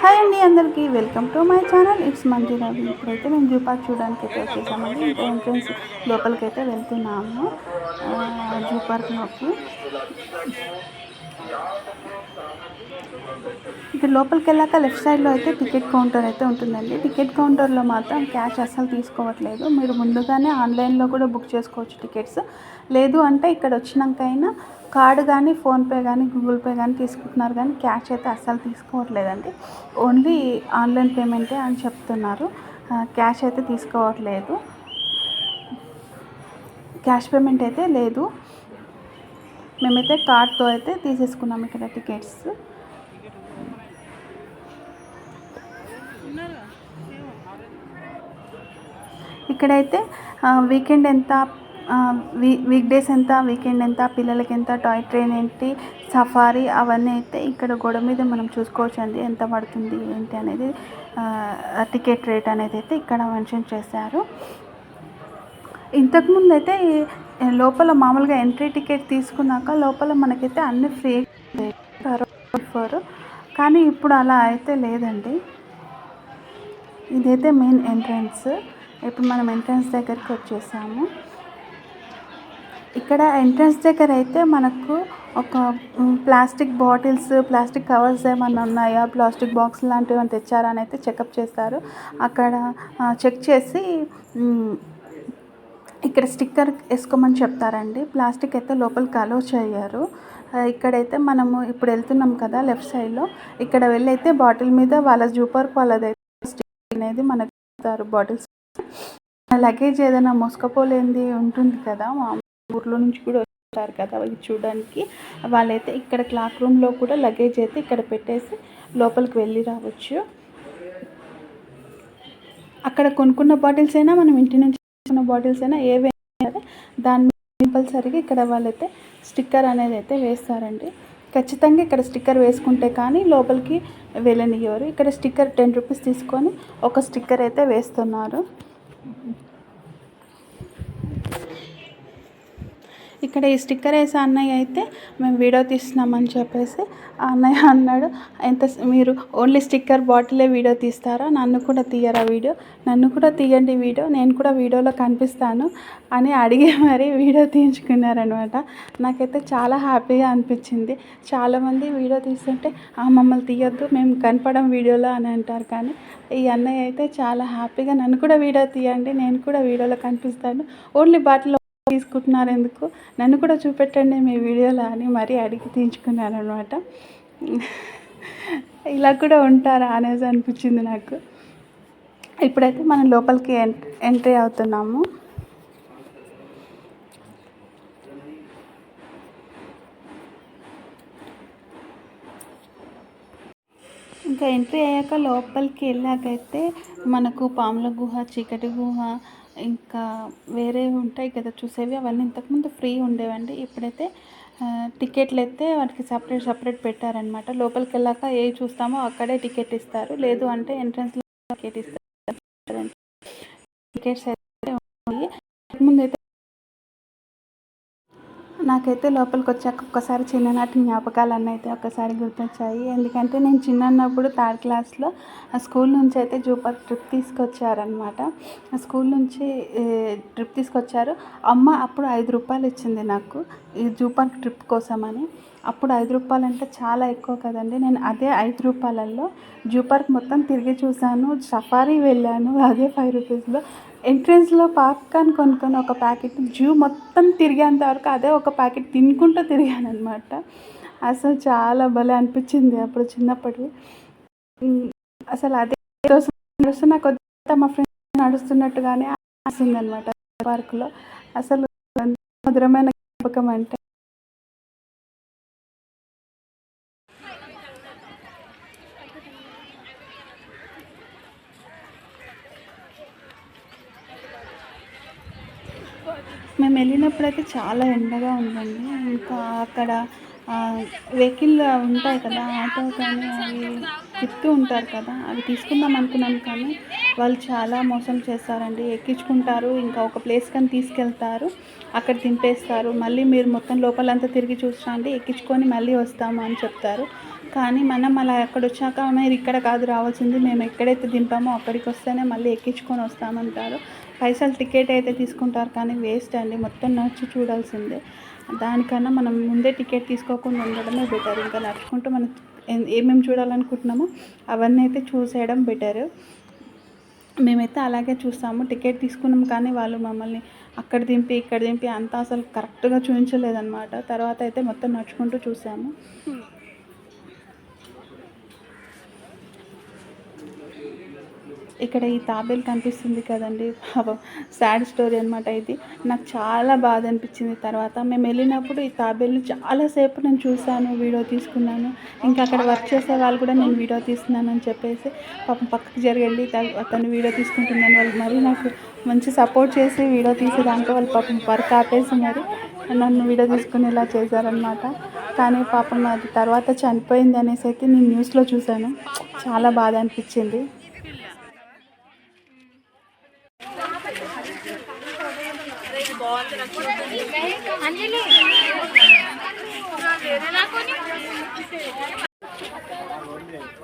Hi అండి అందరికీ welcome to my channel. It's మంచి రవి ఇప్పుడైతే మేము జూ పార్క్ చూడడానికి అయితే వచ్చేసామండి. ఇంకా ఎంట్రన్స్ లోపలికి అయితే వెళ్తున్నాము. జూ పార్క్లోకి ఇక్కడ లోపలికి వెళ్ళాక లెఫ్ట్ సైడ్లో అయితే టికెట్ కౌంటర్ అయితే ఉంటుందండి. టికెట్ కౌంటర్లో మాత్రం క్యాష్ అస్సలు తీసుకోవట్లేదు. మీరు ముందుగానే ఆన్లైన్లో కూడా బుక్ చేసుకోవచ్చు టికెట్స్. లేదు అంటే ఇక్కడ వచ్చినాకైనా కార్డు కానీ ఫోన్పే కానీ గూగుల్ పే కానీ తీసుకుంటున్నారు కానీ క్యాష్ అయితే అస్సలు తీసుకోవట్లేదండి. ఓన్లీ ఆన్లైన్ పేమెంటే అని చెప్తున్నారు. క్యాష్ అయితే తీసుకోవట్లేదు. క్యాష్ పేమెంట్ అయితే లేదు. మేమైతే కార్డ్తో అయితే తీసేసుకున్నాం ఇక్కడ టికెట్స్. ఇక్కడైతే వీకెండ్ ఎంత వీ వీక్ డేస్ ఎంత వీకెండ్ ఎంత పిల్లలకి ఎంత టాయ్ ట్రైన్ ఏంటి సఫారీ అవన్నీ అయితే ఇక్కడ గోడ మీద మనం చూసుకోవచ్చు అండి. ఎంత పడుతుంది ఏంటి అనేది టికెట్ రేట్ అనేది అయితే ఇక్కడ మెన్షన్ చేశారు. ఇంతకుముందు అయితే లోపల మామూలుగా ఎంట్రీ టికెట్ తీసుకున్నాక లోపల మనకైతే అన్ని ఫ్రీ ఫోర్ కానీ ఇప్పుడు అలా అయితే లేదండి. ఇదైతే మెయిన్ ఎంట్రన్స్. ఇప్పుడు మనం ఎంట్రన్స్ దగ్గరికి వచ్చేసాము. ఇక్కడ ఎంట్రన్స్ దగ్గర అయితే మనకు ఒక ప్లాస్టిక్ బాటిల్స్ ప్లాస్టిక్ కవర్స్ ఏమన్నా ఉన్నాయా? ప్లాస్టిక్ బాక్స్ లాంటివి ఏమైనా తెచ్చారా అని అయితే చెకప్ చేస్తారు. అక్కడ చెక్ చేసి ఇక్కడ స్టిక్కర్ వేసుకోమని చెప్తారండి. ప్లాస్టిక్ అయితే లోపలికి అలో చేయరు. ఇక్కడైతే మనము ఇప్పుడు వెళ్తున్నాం కదా లెఫ్ట్ సైడ్లో ఇక్కడ వెళ్ళైతే అయితే బాటిల్ మీద వాళ్ళ జూపర్ వాళ్ళదైతే స్టిక్కర్ అనేది మనకు బాటిల్స్ లగేజ్ ఏదైనా మోసుకపోలేంది ఉంటుంది కదా ఊర్లో నుంచి కూడా వస్తారు కదా అవి చూడడానికి. వాళ్ళైతే ఇక్కడ క్లాక్ రూమ్లో కూడా లగేజ్ అయితే ఇక్కడ పెట్టేసి లోపలికి వెళ్ళి రావచ్చు. అక్కడ కొనుక్కున్న బాటిల్స్ అయినా మనం ఇంటి నుంచి కొనుక్కున్న బాటిల్స్ అయినా ఏవైనా దాని కంపల్సరీగా ఇక్కడ వాళ్ళైతే స్టిక్కర్ అనేది అయితే వేస్తారండి. ఖచ్చితంగా ఇక్కడ స్టిక్కర్ వేసుకుంటే కానీ లోపలికి వెళ్ళనివ్వరు ఇక్కడ స్టిక్కర్ టెన్ రూపీస్ తీసుకొని ఒక స్టిక్కర్ అయితే వేస్తున్నారు. ఇక్కడ ఈ స్టిక్కర్ వేసే అన్నయ్య అయితే మేము వీడియో తీస్తున్నామని చెప్పేసి ఆ అన్నయ్య అన్నాడు ఎంత మీరు ఓన్లీ స్టిక్కర్ బాటిలే వీడియో తీస్తారా? నన్ను కూడా తీయరా వీడియో? నన్ను కూడా తీయండి వీడియో నేను కూడా వీడియోలో కనిపిస్తాను అని అడిగి మరి వీడియో తీయించుకున్నారనమాట. నాకైతే చాలా హ్యాపీగా అనిపించింది. చాలామంది వీడియో తీస్తుంటే "ఆ, మమ్మల్ని తీయొద్దు మేము కనపడం వీడియోలో అని అంటారు. కానీ ఈ అన్నయ్య అయితే చాలా హ్యాపీగా నన్ను కూడా వీడియో తీయండి నేను కూడా వీడియోలో కనిపిస్తాను. ఓన్లీ బాటిల్ తీసుకుంటున్నారు ఎందుకు? నన్ను కూడా చూపెట్టండి మీ వీడియోలో అని మరీ అడిగి తీయించుకున్నాను అనమాట ఇలా కూడా ఉంటారా అనేసి అనిపించింది నాకు. ఇప్పుడైతే మనం లోపలికి ఎన్ ఎంట్రీ అవుతున్నాము. ఇంకా ఎంట్రీ అయ్యాక లోపలికి వెళ్ళాకైతే మనకు పాముల గుహ చీకటి గుహ ఇంకా వేరే ఉంటాయి కదా చూసేవి అవన్నీ ఇంతకుముందు ఫ్రీ ఉండేవండి. ఇప్పుడైతే టికెట్లు అయితే వాటికి సపరేట్ సపరేట్ పెట్టారనమాట లోపలికి వెళ్ళాక ఏ చూస్తామో అక్కడే టికెట్ ఇస్తారు. లేదు అంటే ఎంట్రన్స్లో టికెట్ ఇస్తారు. టికెట్స్ అయితే ఉన్నాయి ముందు అయితే నాకైతే లోపలికి వచ్చాక ఒక్కసారి చిన్ననాటి జ్ఞాపకాలు అన్నీ అయితే ఒక్కసారి గుర్తొచ్చాయి. ఎందుకంటే నేను చిన్నప్పుడు థర్డ్ క్లాస్లో ఆ స్కూల్ నుంచి అయితే జూ పార్క్ ట్రిప్ తీసుకొచ్చారనమాట ఆ స్కూల్ నుంచి ట్రిప్ తీసుకొచ్చారు. అమ్మ అప్పుడు ఐదు రూపాయలు ఇచ్చింది నాకు ఈ జూ పార్క్ ట్రిప్ కోసమని. అప్పుడు ఐదు రూపాయలు అంటే చాలా ఎక్కువ కదండి. నేను అదే ఐదు రూపాయలలో జూ పార్క్ మొత్తం తిరిగి చూశాను. సఫారీ వెళ్ళాను అదే ఫైవ్ రూపీస్లో. ఎంట్రన్స్లో పాప్కార్న్ కొనుక్కొని ఒక ప్యాకెట్ జూ మొత్తం తిరిగేంత వరకు అదే ఒక ప్యాకెట్ తినుకుంటూ తిరిగాను అనమాట అసలు చాలా భలే అనిపించింది అప్పుడు చిన్నప్పటివి. అసలు అదే నడుస్తున్న కొద్ది మా ఫ్రెండ్స్ నడుస్తున్నట్టుగానే వస్తుంది అనమాట పార్కులో అసలు మధురమైన జ్ఞాపకం అంటే మేము వెళ్ళినప్పుడు అయితే చాలా ఎండగా ఉందండి. ఇంకా అక్కడ వెహికల్ ఉంటాయి కదా ఆటో కానీ అవి తిప్పుతూ ఉంటారు కదా అవి తీసుకుందాం అనుకున్నాం కానీ వాళ్ళు చాలా మోసం చేస్తారండి. ఎక్కించుకుంటారు ఇంకా ఒక ప్లేస్ కానీ తీసుకెళ్తారు అక్కడ దింపేస్తారు. మళ్ళీ మీరు మొత్తం లోపలంతా తిరిగి చూసిరండి ఎక్కించుకొని మళ్ళీ వస్తాము అని చెప్తారు. కానీ మనం అలా అక్కడ వచ్చాక మీరు ఇక్కడ కాదు రావాల్సింది మేము ఎక్కడైతే దింపామో అక్కడికి వస్తేనే మళ్ళీ ఎక్కించుకొని వస్తామంటారు. పైసలు టికెట్ అయితే తీసుకుంటారు కానీ వేస్ట్ అండి మొత్తం నడిచి చూడాల్సిందే. దానికన్నా మనం ముందే టికెట్ తీసుకోకుండా ఉండడమే బెటర్. ఇంకా నడుచుకుంటూ మనం ఏమేమి చూడాలనుకుంటున్నామో అవన్నీ అయితే చూసేయడం బెటర్. మేమైతే అలాగే చూస్తాము టికెట్ తీసుకున్నాం కానీ వాళ్ళు మమ్మల్ని అక్కడ దింపి ఇక్కడ దింపి అంతా అసలు కరెక్ట్గా చూపించలేదన్నమాట తర్వాత అయితే మొత్తం నడుచుకుంటూ చూసాము. ఇక్కడ ఈ తాబేలు కనిపిస్తుంది కదండి. పాపం సాడ్ స్టోరీ అనమాట ఇది. నాకు చాలా బాధ అనిపించింది తర్వాత. మేము వెళ్ళినప్పుడు ఈ తాబేలు చాలాసేపు నేను చూశాను వీడియో తీసుకున్నాను. ఇంకా అక్కడ వర్క్ చేసే వాళ్ళు కూడా నేను వీడియో తీస్తున్నాను అని చెప్పేసి పాపం పక్కకి జరిగి అతను వీడియో తీసుకుంటున్నాను. వాళ్ళు మరీ నాకు మంచి సపోర్ట్ చేసి వీడియో తీసేదానికి వాళ్ళు పాపం వర్క్ ఆపేసి మరి నన్ను వీడియో తీసుకునేలా చేశారనమాట కానీ పాపం అది తర్వాత చనిపోయింది అనేసి అయితే నేను న్యూస్లో చూశాను. చాలా బాధ అనిపించింది.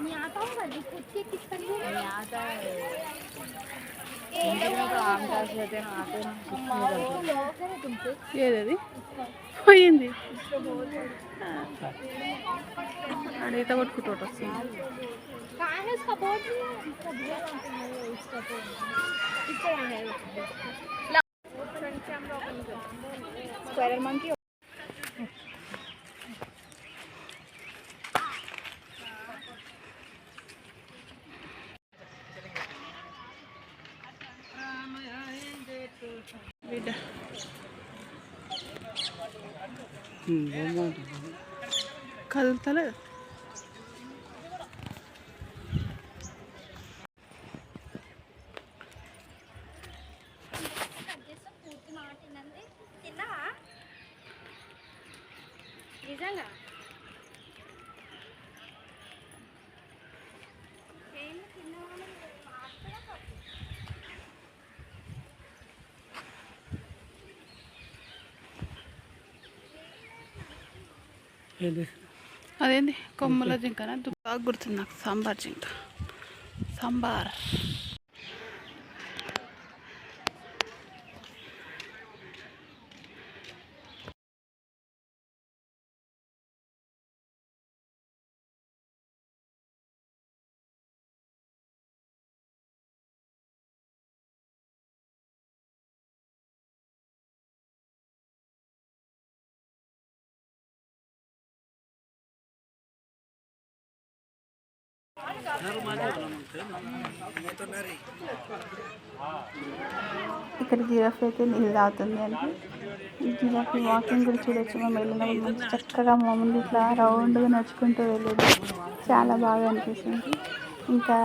मैं आता हूँ बड़ी खुद के किस तरह आता है तो आम दास लेते हैं आते हैं कुछ नहीं करते तुमसे ఏదది పోయింది ఆడ ఈత కొట్టుకుంటూ ఒకటి వస్తుంది कहाँ है బిడ్డ కదులుతలేదు నిజంగా ఏం తిన్నావా మాట కూడా కాదు. అదేంది? కొమ్మల జింకనా? దు- బాగా గుర్తుంది నాకు. సాంబార్ జింక. సాంబార్. ఇక్కడ జిరాఫ్ అయితే నీళ్ళు తాగుతుంది అండి. జిరాఫ్ వాకింగ్ కూడా చూడొచ్చు. మేము వెళ్ళినప్పుడు మంచి చక్కగా మా ముందు ఇట్లా రౌండ్గా నడుచుకుంటూ వెళ్ళేది. చాలా బాగా అనిపిస్తుంది ఇంకా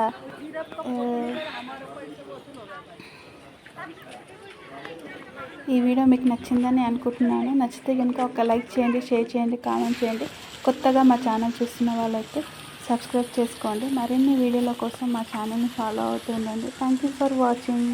ఈ వీడియో మీకు నచ్చిందని అనుకుంటున్నాను. నచ్చితే కనుక ఒక లైక్ చేయండి షేర్ చేయండి కామెంట్ చేయండి. కొత్తగా మా ఛానల్ చూస్తున్న వాళ్ళైతే సబ్స్క్రైబ్ చేసుకోండి. మరిన్ని వీడియోల కోసం మా ఛానల్ని follow అవుతుండండి. Thank you for watching